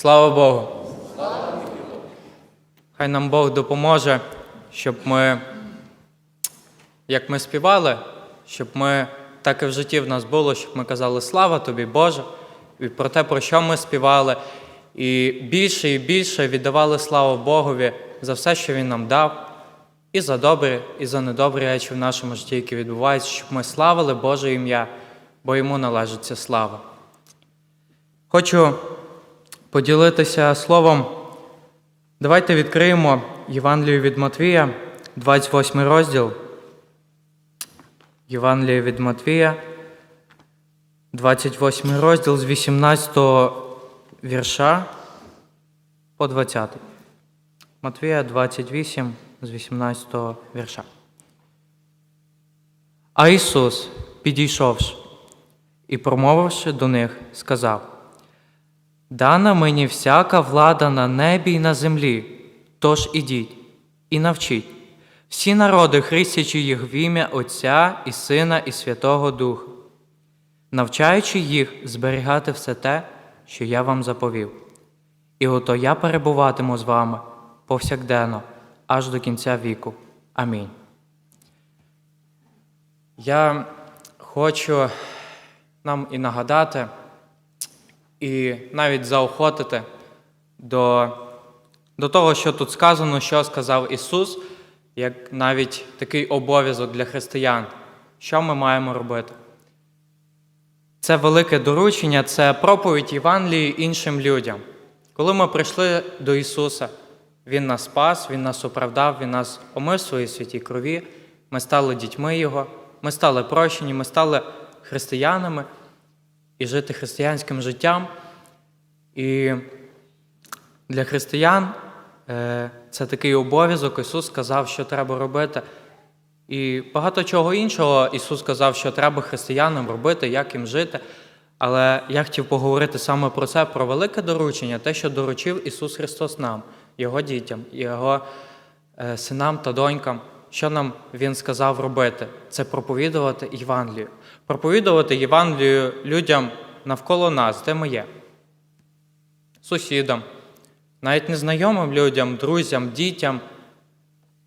Слава Богу! Хай нам Бог допоможе, щоб ми, як ми співали, щоб ми так і в житті в нас було, щоб ми казали Слава тобі, Боже, і про те, про що ми співали, і більше і більше віддавали славу Богові за все, що Він нам дав, і за добрі, і за недобрі речі в нашому житті, які відбуваються, щоб ми славили Боже ім'я, бо йому належить слава. Хочу поділитися словом. Давайте відкриємо Євангелію від Матвія, 28 розділ. Євангелія від Матвія, 28 розділ з 18 вірша по 20. Матвія 28 з 18 вірша. А Ісус, підійшовши і промовивши до них, сказав: Дана мені всяка влада на небі і на землі, тож ідіть і навчіть всі народи, хрестячи їх в ім'я Отця і Сина і Святого Духа, навчаючи їх зберігати все те, що я вам заповів. І ото я перебуватиму з вами повсякденно, аж до кінця віку. Амінь. Я хочу нам і нагадати, і навіть заохотити до, до того, що тут сказано, що сказав Ісус, як навіть такий обов'язок для християн. Що ми маємо робити? Це велике доручення, це проповідь Євангелії іншим людям. Коли ми прийшли до Ісуса, Він нас спас, Він нас оправдав, Він нас омив своїй святій крові, ми стали дітьми Його, ми стали прощені, ми стали християнами і жити християнським життям. І для християн е, це такий обов'язок. Ісус сказав, що треба робити. І багато чого іншого Ісус сказав, що треба християнам робити, як їм жити. Але я хотів поговорити саме про це, про велике доручення, те, що доручив Ісус Христос нам, Його дітям, Його е, синам та донькам. Що нам Він сказав робити? Це проповідувати Євангелію. Проповідувати Євангелію людям навколо нас, де ми є, сусідам, навіть незнайомим людям, друзям, дітям,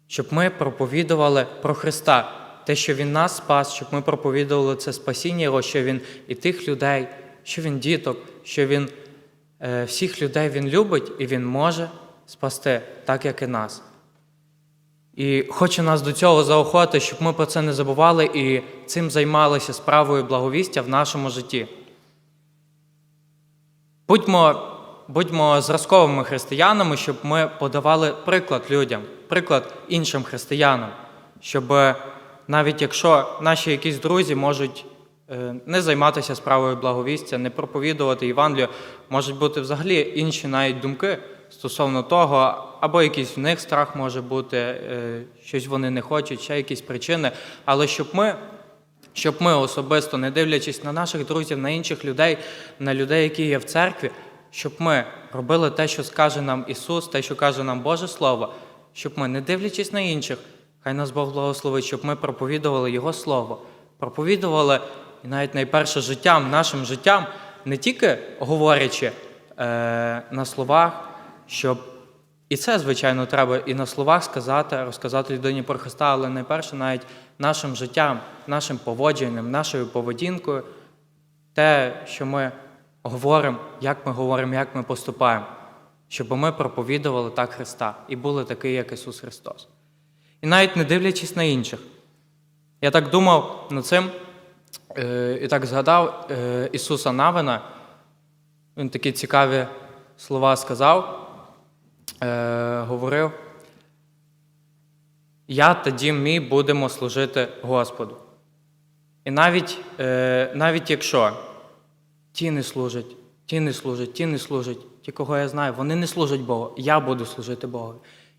щоб ми проповідували про Христа, те, що Він нас спас, щоб ми проповідували це спасіння Його, що Він і тих людей, що Він діток, що Він е, всіх людей Він любить і Він може спасти, так як і нас. І хочу нас до цього заохотити, щоб ми про це не забували і цим займалися справою благовістя в нашому житті. Будьмо, будьмо зразковими християнами, щоб ми подавали приклад людям, приклад іншим християнам, щоб навіть якщо наші якісь друзі можуть е, не займатися справою благовістя, не проповідувати Євангелію, можуть бути взагалі інші навіть думки стосовно того, або якийсь в них страх може бути, е, щось вони не хочуть, ще якісь причини. Але щоб ми, щоб ми особисто, не дивлячись на наших друзів, на інших людей, на людей, які є в церкві, щоб ми робили те, що скаже нам Ісус, те, що каже нам Боже Слово, щоб ми, не дивлячись на інших, хай нас Бог благословить, щоб ми проповідували Його Слово, проповідували і навіть найперше життям, нашим життям, не тільки говорячи е, на словах, щоб і це, звичайно, треба і на словах сказати, розказати людині про Христа, але найперше навіть нашим життям, нашим поводженням, нашою поведінкою, те, що ми говоримо, як ми говоримо, як ми поступаємо, щоб ми проповідували так Христа і були такі, як Ісус Христос. І навіть не дивлячись на інших. Я так думав над цим е, і так згадав е, Ісуса Навина. Він такі цікаві слова сказав е, говорив, я та дім мій будемо служити Господу. І навіть, е, навіть якщо ті не служать, ті не служать, ті не служать, ті, кого я знаю, вони не служать Богу, я буду служити Богу.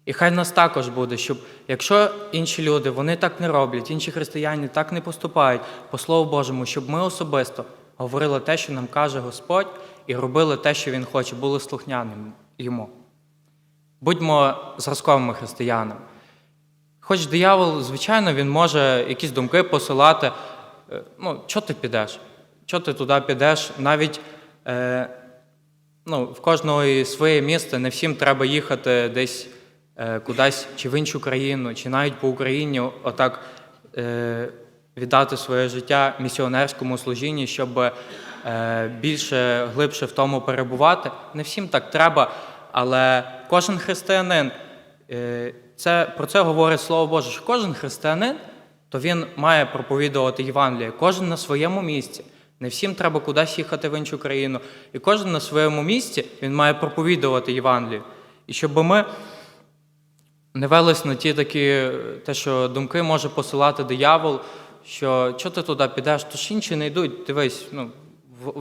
І хай нас також буде, щоб якщо інші люди вони так не роблять, інші християни так не поступають по Слову Божому, щоб ми особисто говорили те, що нам каже Господь, і робили те, що Він хоче, були слухняними йому. Будьмо зразковими християнами. Хоч диявол, звичайно, він може якісь думки посилати. е, Ну, чого ти підеш? Чого ти туди підеш? Навіть, е, ну, в кожного своє місце, не всім треба їхати десь е, кудись чи в іншу країну, чи навіть по Україні отак е, віддати своє життя місіонерському служінні, щоб е, більше глибше в тому перебувати. Не всім так треба, але кожен християнин, е, це, про це говорить Слово Боже, що кожен християнин, то він має проповідувати Євангеліє, кожен на своєму місці. Не всім треба кудись їхати в іншу країну. І кожен на своєму місці він має проповідувати Євангелію. І щоб ми не велись на ті такі, те, що думки може посилати диявол, що що ти туди підеш, то ж інші не йдуть. Дивись, ну,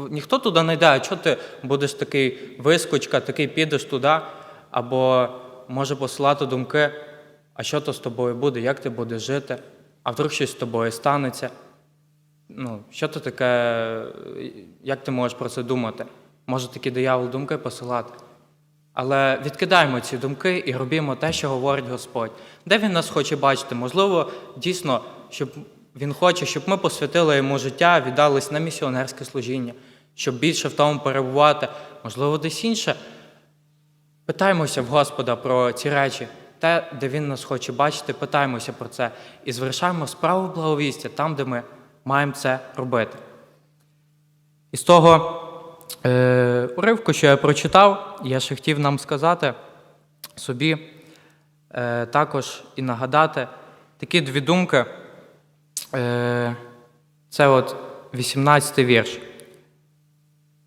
ніхто туди не йде, а чого ти будеш такий вискочка, такий підеш туди, або може посилати думки, а що то з тобою буде, як ти будеш жити, а вдруг щось з тобою станеться. Ну, що то таке, як ти можеш про це думати? Може такі диявол думки посилати? Але відкидаємо ці думки і робімо те, що говорить Господь. Де Він нас хоче бачити? Можливо, дійсно, щоб Він хоче, щоб ми посвятили йому життя, віддались на місіонерське служіння, щоб більше в тому перебувати. Можливо, десь інше. Питаємося в Господа про ці речі, те, де Він нас хоче бачити, питаємося про це і звершаємо справу благовістя там, де ми маємо це робити. І з того е, уривку, що я прочитав, я ще хотів нам сказати собі е, також і нагадати такі дві думки. Е, це от 18-й вірш.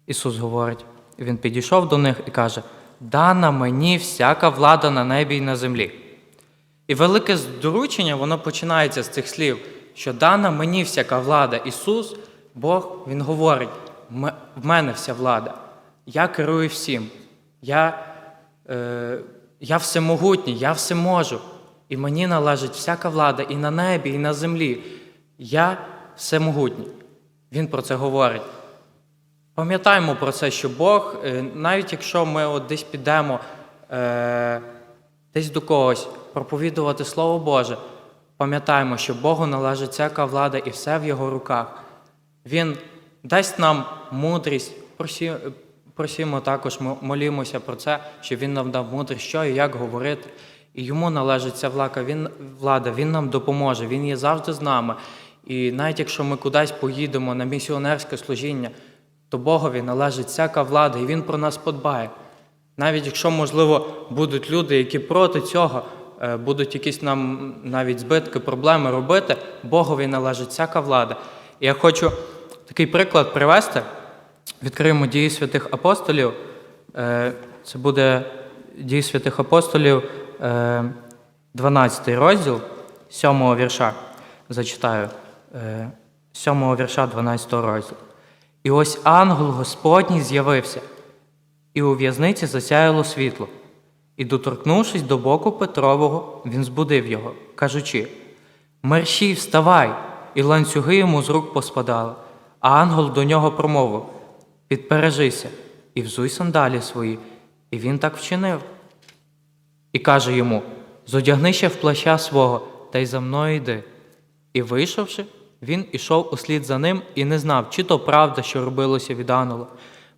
Ісус говорить, Він підійшов до них і каже: Дана мені всяка влада на небі і на землі. І велике доручення, воно починається з цих слів, що дана мені всяка влада. Ісус, Бог, Він говорить, в мене вся влада. Я керую всім. Я, е, я всемогутній, я все можу. І мені належить всяка влада і на небі, і на землі. Я всемогутній. Він про це говорить. Пам'ятаємо про це, що Бог, е, навіть якщо ми от десь підемо е, десь до когось проповідувати Слово Боже, пам'ятаємо, що Богу належить всяка влада і все в Його руках. Він дасть нам мудрість, просі, просімо також, молімося про це, щоб Він нам дав мудрість, що і як говорити. І йому належить ця влада, він, влада, він нам допоможе, він є завжди з нами. І навіть якщо ми кудись поїдемо на місіонерське служіння, то Богові належить всяка влада, і Він про нас подбає. Навіть якщо, можливо, будуть люди, які проти цього е, будуть якісь нам навіть збитки, проблеми робити, Богові належить всяка влада. І я хочу такий приклад привести. Відкриємо дії святих апостолів. Е, Це буде дії святих апостолів, е, 12 розділ, 7 вірша. Зачитаю. Е, 7 вірша 12 розділу. І ось ангел Господній з'явився, і у в'язниці засяяло світло. І, доторкнувшись до боку Петрового, він збудив його, кажучи: Мерщій, вставай! І ланцюги йому з рук поспадали. А ангел до нього промовив: Підпережися і взуй сандалі свої. І він так вчинив. І каже йому: Зодягни ще в плаща свого, та й за мною йди. І вийшовши, він ішов услід за ним і не знав, чи то правда, що робилося від ангела,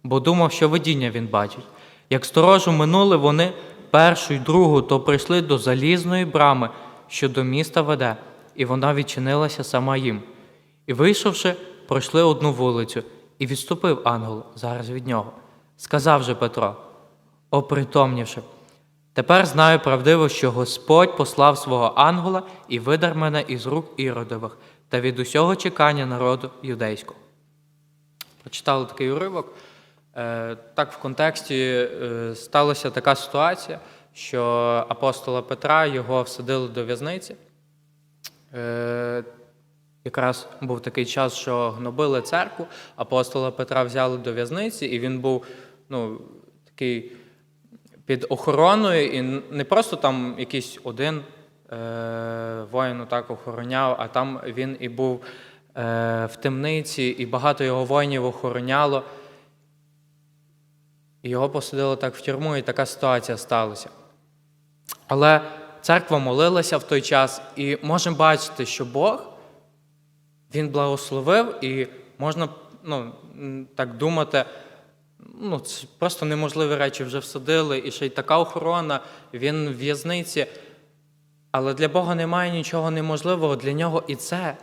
бо думав, що видіння він бачить. Як сторожу минули вони першу й другу, то прийшли до залізної брами, що до міста веде, і вона відчинилася сама їм. І вийшовши, пройшли одну вулицю, і відступив ангел зараз від нього. Сказав же Петро, опритомнівши, Тепер знаю правдиво, що Господь послав свого ангела і видар мене із рук іродових та від усього чекання народу юдейського. Прочитали такий уривок. Е, Так, в контексті е, сталася така ситуація, що апостола Петра його всадили до в'язниці. Е, Якраз був такий час, що гнобили церкву, апостола Петра взяли до в'язниці, і він був ну, такий під охороною, і не просто там якийсь один е, воїн так охороняв, а там він і був е, в темниці, і багато його воїнів охороняло. Його посадили так в тюрму, і така ситуація сталася. Але церква молилася в той час, і можемо бачити, що Бог він благословив, і можна ну, так думати, ну, це просто неможливі речі вже всадили, і ще й така охорона, він в в'язниці. Але для Бога немає нічого неможливого. Для нього і це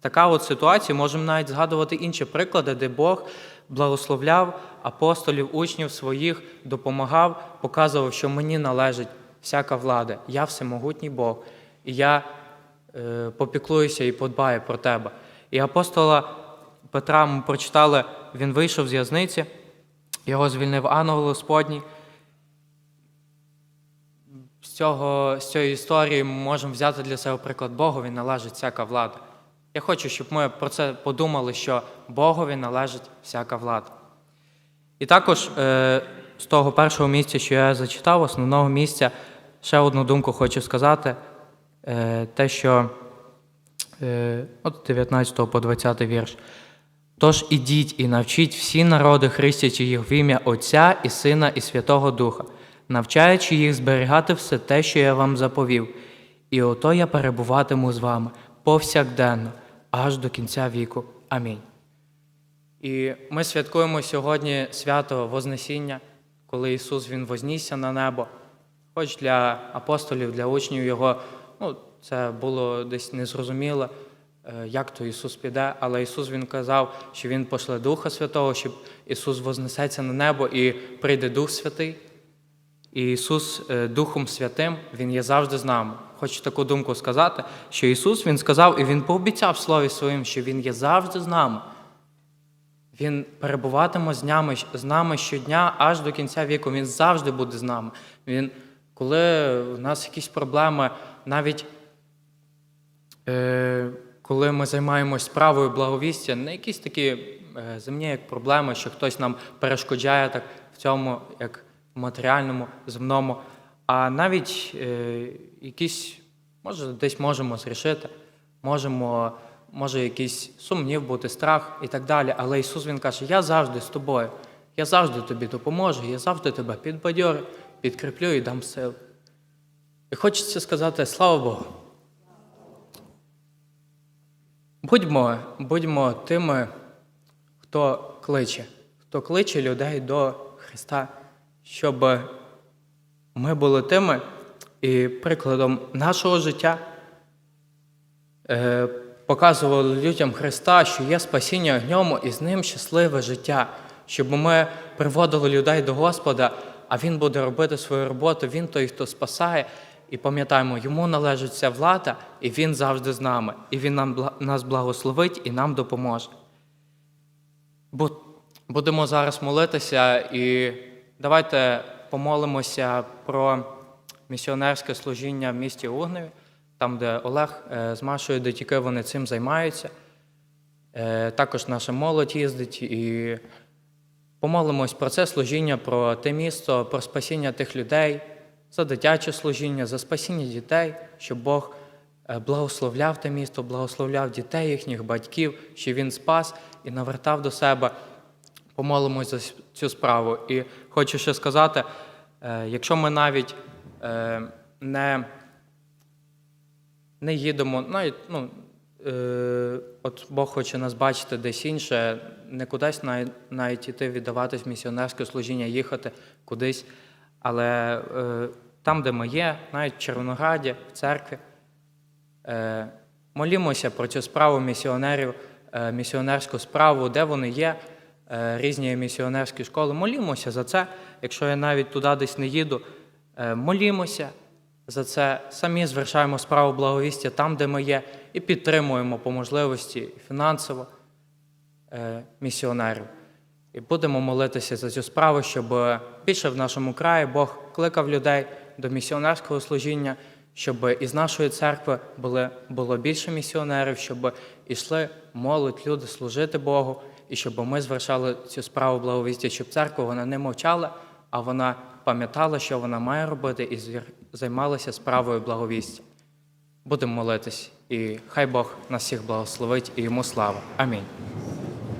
така от ситуація. Можемо навіть згадувати інші приклади, де Бог благословляв апостолів, учнів своїх, допомагав, показував, що мені належить всяка влада. Я всемогутній Бог, і я е, попіклуюся і подбаю про тебе. І апостола Петра ми прочитали, він вийшов з в'язниці, його звільнив ангел Господній з, цього, з цієї історії ми можемо взяти для себе приклад Богові належить всяка влада. Я хочу, щоб ми про це подумали, що Богові належить всяка влада. І також е, з того першого місця, що я зачитав, основного місця, ще одну думку хочу сказати: е, те, що е, от 19 по 20 вірш. Тож ідіть і навчіть всі народи, хрестячи їх в ім'я Отця і Сина і Святого Духа, навчаючи їх зберігати все те, що я вам заповів. І ото я перебуватиму з вами повсякденно, аж до кінця віку. Амінь. І ми святкуємо сьогодні свято Вознесіння, коли Ісус Він вознісся на небо. Хоч для апостолів, для учнів Його, ну, це було десь незрозуміло, е, як то Ісус піде, але Ісус Він казав, що Він пошле Духа Святого, щоб Ісус вознесеться на небо і прийде Дух Святий. І Ісус е, Духом Святим, Він є завжди з нами. Хочу таку думку сказати, що Ісус Він сказав і Він пообіцяв в Слові Своїм, що Він є завжди з нами. Він перебуватиме з нами, з нами щодня аж до кінця віку. Він завжди буде з нами. Він, коли в нас якісь проблеми, навіть е, коли ми займаємось справою благовістя, не якісь такі е, земні як проблеми, що хтось нам перешкоджає так в цьому, як матеріальному, земному, а навіть е, якісь, може, десь можемо зрішити, можемо, може якийсь сумнів бути, страх і так далі. Але Ісус Він каже, я завжди з тобою, я завжди тобі допоможу, я завжди тебе підбадьорю, підкріплю і дам сил. І хочеться сказати, слава Богу. Будьмо, будьмо тими, хто кличе, хто кличе людей до Христа, щоб ми були тими і прикладом нашого життя е, показували людям Христа, що є спасіння в ньому і з ним щасливе життя, щоб ми приводили людей до Господа, а Він буде робити свою роботу, Він той, хто спасає. І пам'ятаємо, йому належить вся влада, і він завжди з нами, і він нам нас благословить і нам допоможе. Будемо зараз молитися і давайте помолимося про місіонерське служіння в місті Угневі, там, де Олег е, з Машою, де вони цим займаються. Е, Також наша молодь їздить і помолимось про це служіння, про те місто, про спасіння тих людей, за дитяче служіння, за спасіння дітей, щоб Бог е, благословляв те місто, благословляв дітей їхніх, батьків, щоб Він спас і навертав до себе. Помолимось за цю справу. І хочу ще сказати: е, якщо ми навіть е, не не їдемо, навіть, ну, е, от Бог хоче нас бачити десь інше, не кудись навіть, навіть іти віддаватись місіонерське служіння, їхати кудись. Але там, де ми є, навіть в Червонограді, в церкві, молімося про цю справу місіонерів, місіонерську справу, де вони є, різні місіонерські школи. Молімося за це. Якщо я навіть туди десь не їду, е, молімося за це. Самі звершаємо справу благовістя там, де ми є, і підтримуємо по можливості фінансово е, місіонерів. І будемо молитися за цю справу, щоб більше в нашому краї Бог кликав людей до місіонерського служіння, щоб із нашої церкви було більше місіонерів, щоб ішли молодь, люди служити Богу, і щоб ми звершали цю справу благовістя, щоб церква вона не мовчала, а вона пам'ятала, що вона має робити, і займалася справою благовістя. Будемо молитись, і хай Бог нас всіх благословить і йому слава. Амінь.